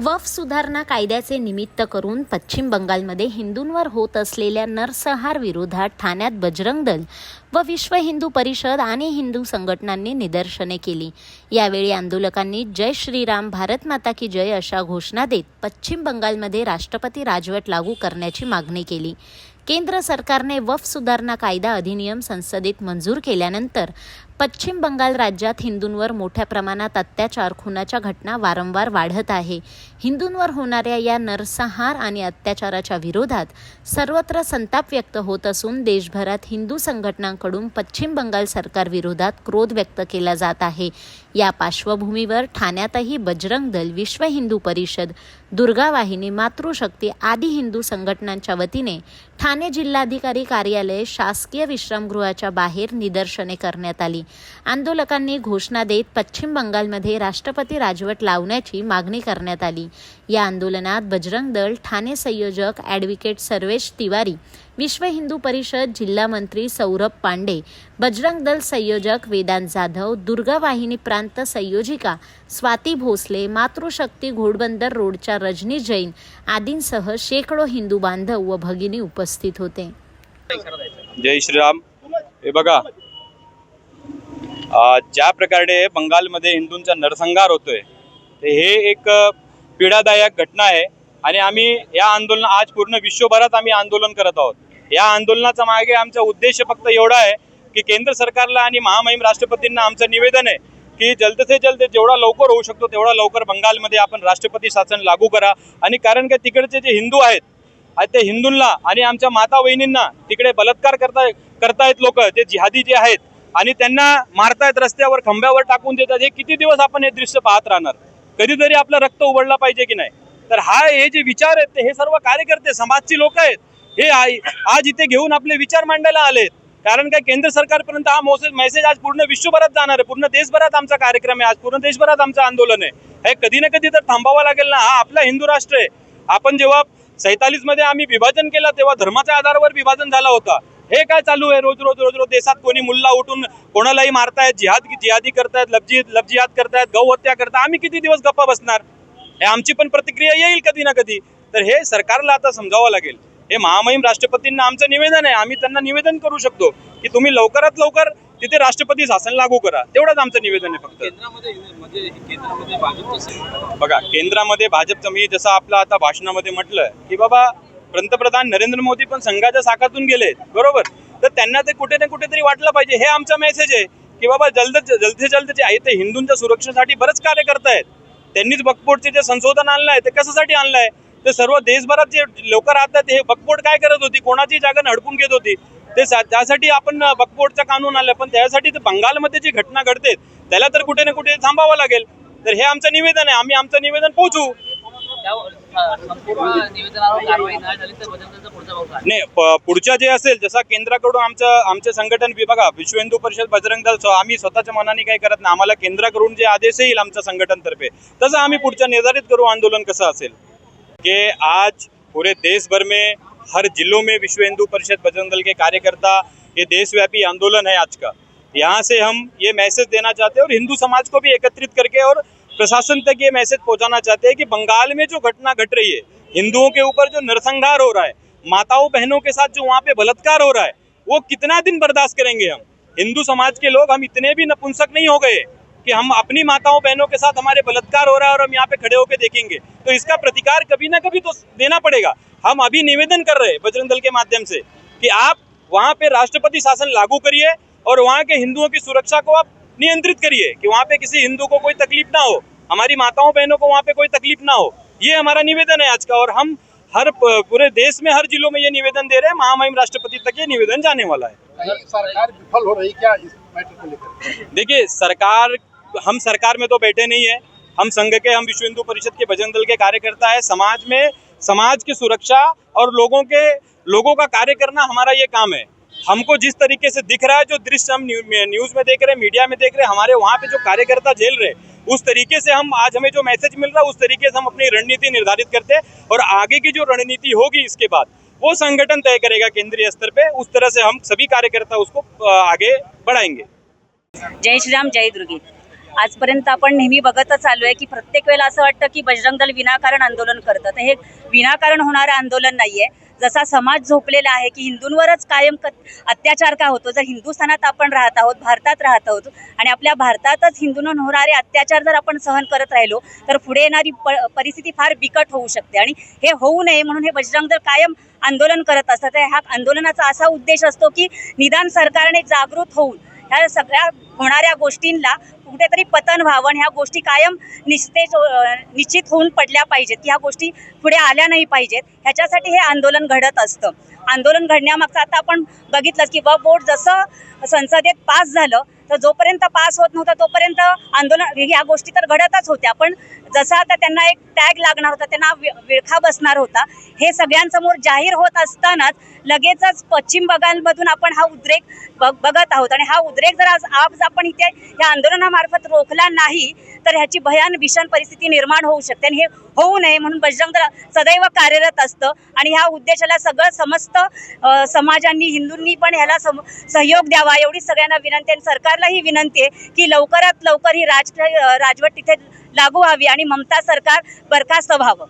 वफ सुधारणा कायद्याचे निमित्त करून पश्चिम बंगालमध्ये हिंदूंवर होत असलेल्या नरसंहार विरोधात ठाण्यात बजरंग दल व विश्व हिंदू परिषद आणि हिंदू संघटनांनी निदर्शने केली. यावेळी आंदोलकांनी जय श्रीराम भारत माता की जय अशा घोषणा देत पश्चिम बंगालमध्ये राष्ट्रपती राजवट लागू करण्याची मागणी केली. केंद्र सरकारने वफ सुधारणा कायदा अधिनियम संसदेत मंजूर केल्यानंतर पश्चिम बंगाल राज्यात हिंदूंवर मोठ्या प्रमाणात अत्याचार खुनाच्या घटना वारंवार वाढत आहे. हिंदूंवर होणाऱ्या या नरसंहार आणि अत्याचाराच्या विरोधात सर्वत्र संताप व्यक्त होत असून देशभरात हिंदू संघटनांकडून पश्चिम बंगाल सरकारविरोधात क्रोध व्यक्त केला जात आहे. या पार्श्वभूमीवर ठाण्यातही बजरंग दल विश्व हिंदू परिषद दुर्गा वाहिनी मातृशक्ती आदी हिंदू संघटनांच्या वतीने ठाणे जिल्हाधिकारी कार्यालय शासकीय विश्रामगृहाच्या बाहेर निदर्शने करण्यात आली. आंदोलकांनी घोषणा देत पश्चिम बंगालमध्ये राष्ट्रपती राजवट लावण्याची मागणी करण्यात आली. या आंदोलनात बजरंग दल ठाणे संयोजक ॲडव्होकेट सर्वेश तिवारी विश्व हिंदू परिषद जिल्हा मंत्री सौरभ पांडे बजरंग दल संयोजक वेदांत जाधव दुर्गा वाहिनी प्रांत संयोजिका स्वाती भोसले मातृशक्ती घोडबंदर रोडच्या रजनी जैन आदींसह शेकडो हिंदू बांधव व भगिनी उपस्थित होते. जय श्रीराम. हे बघा ज्या प्रकारे बंगालमध्ये हिंदूंचा नरसंहार होतोय हे एक पीडादायक घटना आहे. आणि आम्ही या आंदोलन आज पूर्ण विश्वभरात आम्ही आंदोलन करत आहोत. या आंदोलनाचा मागे आमचा उद्देश फक्त एवढा आहे की केंद्र सरकारला आणि महामहिम राष्ट्रपतींना आमचं निवेदन आहे की जलद से जलद जेवढा लवकर होऊ शकतो तेवढा लवकर बंगालमध्ये आपण राष्ट्रपती शासन लागू करा. आणि कारण का तिकडचे जे हिंदू आहेत ते हिंदूंना आणि आमच्या माता वहिनींना तिकडे बलात्कार करता करतायत लोक जे जिहादी जे आहेत आणि त्यांना मारतायत रस्त्यावर खंब्यावर टाकून देतात. हे किती दिवस आपण हे दृश्य पाहत राहणार? कधीतरी आपलं रक्त उघडला पाहिजे की नाही? तर हा हे जे विचार आहेत ते हे सर्व कार्यकर्ते समाजची लोक आहेत हे आज इथे घेऊन आपले विचार मांडायला आलेत. कारण काय केंद्र सरकारपर्यंत हा मोसेज मेसेज आज पूर्ण विश्वभरात जाणार आहे. पूर्ण देशभरात आमचा कार्यक्रम आहे. आज पूर्ण देशभरात आमचं आंदोलन आहे. हे कधी ना कधी तर थांबावं लागेल ना. हा आपला हिंदू राष्ट्र आहे. आपण जेव्हा सैतालीसमध्ये आम्ही विभाजन केलं तेव्हा धर्माच्या आधारावर विभाजन झाला होता. हे काय चालू आहे? रोज रोज रोज रोज देशात कोणी मुल्ला उठून कोणालाही मारतायत जिहाद जिहादी करतायत लफजी लफजिहाद करतायत गौ हत्या करतायत आम्ही किती दिवस गप्पा बसणार? हे आमची पण प्रतिक्रिया येईल कधी ना कधी. तर हे सरकारला आता समजावं लागेल. हे महामहिम राष्ट्रपतींना आमचं निवेदन आहे. आम्ही त्यांना निवेदन करू शकतो की तुम्ही लवकरात लवकर तिथे राष्ट्रपती शासन लागू करा. तेवढंच आमचं निवेदन आहे फक्त. केंद्रामध्ये म्हणजे बघा केंद्रामध्ये भाजपचं मी जसं आपलं आता भाषणामध्ये म्हटलं की बाबा पंतप्रधान नरेंद्र मोदी पण संघाच्या साखातून गेले बरोबर? तर त्यांना ते कुठे ना कुठेतरी वाटलं पाहिजे. हे आमचा मेसेज आहे की बाबा जलद जल्द जलद जे आहे ते हिंदूंच्या सुरक्षेसाठी बरंच कार्य करतायत. त्यांनीच बकपोटचे जे संशोधन आणलं आहे ते कशासाठी आणलं आहे ते सर्व देशभरात जे लोक राहतात हे बकपोट काय करत होती? कोणाची जागा हडपून घेत होती? ते सा- त्यासाठी आपण बकपोटचा कानून आणलं पण त्यासाठी तर बंगालमध्ये जी घटना घडते त्याला तर कुठे ना कुठे थांबावं लागेल. तर हे आमचं निवेदन आहे. आम्ही आमचं निवेदन पोहोचू. नाही पुढच्या जे असेल जसा केंद्राकडून आमचं आमचे संघटन विभागा विश्व हिंदू परिषद बजरंग दल आम्ही स्वतःच्या मनाने काही करत नाही. आम्हाला केंद्राकडून जे आदेश येईल आमच्या संघटनतर्फे तसं आम्ही पुढच्या निर्धारित करू आंदोलन कसं असेल. की आज पूरे देश भर में हर जिलों में विश्व हिंदू परिषद बजरंग दल के कार्यकर्ता ये देशव्यापी आंदोलन है आज का. यहाँ से हम ये मैसेज देना चाहते हैं और हिंदू समाज को भी एकत्रित करके और प्रशासन तक ये मैसेज पहुंचाना चाहते हैं कि बंगाल में जो घटना घट गट रही है, हिंदुओं के ऊपर जो नरसंहार हो रहा है, माताओं बहनों के साथ जो वहाँ पे बलात्कार हो रहा है, वो कितना दिन बर्दाश्त करेंगे हम? हिंदू समाज के लोग हम इतने भी नपुंसक नहीं हो गए कि हम अपनी माताओं बहनों के साथ हमारे बलात्कार हो रहा है और हम यहाँ पे खड़े होकर देखेंगे। तो इसका प्रतिकार कभी ना कभी तो देना पड़ेगा। हम अभी निवेदन कर रहे हैं बजरंग दल के माध्यम से कि आप वहाँ पे राष्ट्रपति शासन लागू करिए और वहाँ के हिंदुओं की सुरक्षा को आप नियंत्रित करिए कि वहाँ पे किसी हिंदू को कोई तकलीफ़ ना हो हमारी माताओं बहनों को वहाँ पे कोई तकलीफ़ ना हो। ये हमारा निवेदन है आज का और हम हर पूरे देश में हर जिलों में ये निवेदन दे रहे हैं। महामहिम राष्ट्रपति तक ये निवेदन जाने वाला है। सरकार विफल हो रही क्या इस मैटर को लेकर? देखिए सरकार हम सरकार में तो बैठे नहीं है। हम संघ के हम विश्व हिंदू परिषद के भजन दल के कार्यकर्ता है। समाज में समाज की सुरक्षा और लोगों के लोगों का कार्य करना हमारा ये काम है। हमको जिस तरीके से दिख रहा है, जो दृश्य हम न्यूज़ में देख रहे हैं, मीडिया में देख रहे हैं, हमारे वहाँ पे जो कार्यकर्ता झेल रहे उस तरीके से हम, आज हमें जो मैसेज मिल रहा है, उस तरीके से हम अपनी रणनीति निर्धारित करते हैं और आगे की जो रणनीति होगी इसके बाद, वो संगठन तय करेगा केंद्रीय स्तर पे, उस तरह से हम सभी कार्यकर्ता उसको आगे बढ़ाएँगे। जय श्री राम, जय दुर्गे। आजपर्यंत आपण नेहमी बघतच आलो आहे की प्रत्येक वेळेला असं वाटतं की बजरंग दल विनाकारण आंदोलन करतं. तर हे विनाकारण होणारं आंदोलन नाही आहे जसा समाज झोपलेला आहे की हिंदूंवरच कायम क अत्याचार का होतो? जर हिंदुस्थानात आपण राहत आहोत भारतात राहत आहोत आणि आपल्या भारतातच हिंदूंवर होणारे अत्याचार जर आपण सहन करत राहिलो तर पुढे येणारी प परिस्थिती फार बिकट होऊ शकते. आणि हे होऊ नये म्हणून हे बजरंग दल कायम आंदोलन करत असतात. तर ह्या आंदोलनाचा असा उद्देश असतो की निदान सरकारने जागृत होऊन ह्या सगळ्या होणाऱ्या गोष्टींना कुठेतरी पतन व्हावं आणि ह्या गोष्टी कायम निश्चित निश्चित होऊन पडल्या पाहिजेत. ह्या गोष्टी पुढे आल्या नाही पाहिजेत. ह्याच्यासाठी हे आंदोलन घडत असतं. आंदोलन घडण्यामागचं आता आपण बघितलं की वक्फ बोर्ड जसं संसदेत पास झालं तर जोपर्यंत पास होत नव्हतं तोपर्यंत आंदोलन ह्या गोष्टी तर घडतच होत्या. पण जसं आता त्यांना एक टॅग लागणार होता त्यांना वि- विळखा बसणार होता. हे सगळ्यांसमोर जाहीर होत असतानाच लगेचच पश्चिम बंगालमधून आपण हा उद्रेक बघ- बघत आहोत. आणि हा उद्रेक जर आज आज आपण इथे या आंदोलनामार्फत रोखला नाही तर ह्याची भयान भीषण परिस्थिती निर्माण होऊ शकते आणि हे होऊ नये म्हणून बजरंग दल सदैव कार्यरत असतं. आणि ह्या उद्देशाला सगळं समस्त समाजांनी हिंदूंनी पण ह्याला सम सहयोग द्यावा. एवढी सगळ्यांना विनंती आणि सरकारलाही विनंती आहे की लवकरात लवकर ही राज राजवट तिथे लागू व्हावी आणि ममता सरकार बरखास्त व्हावं.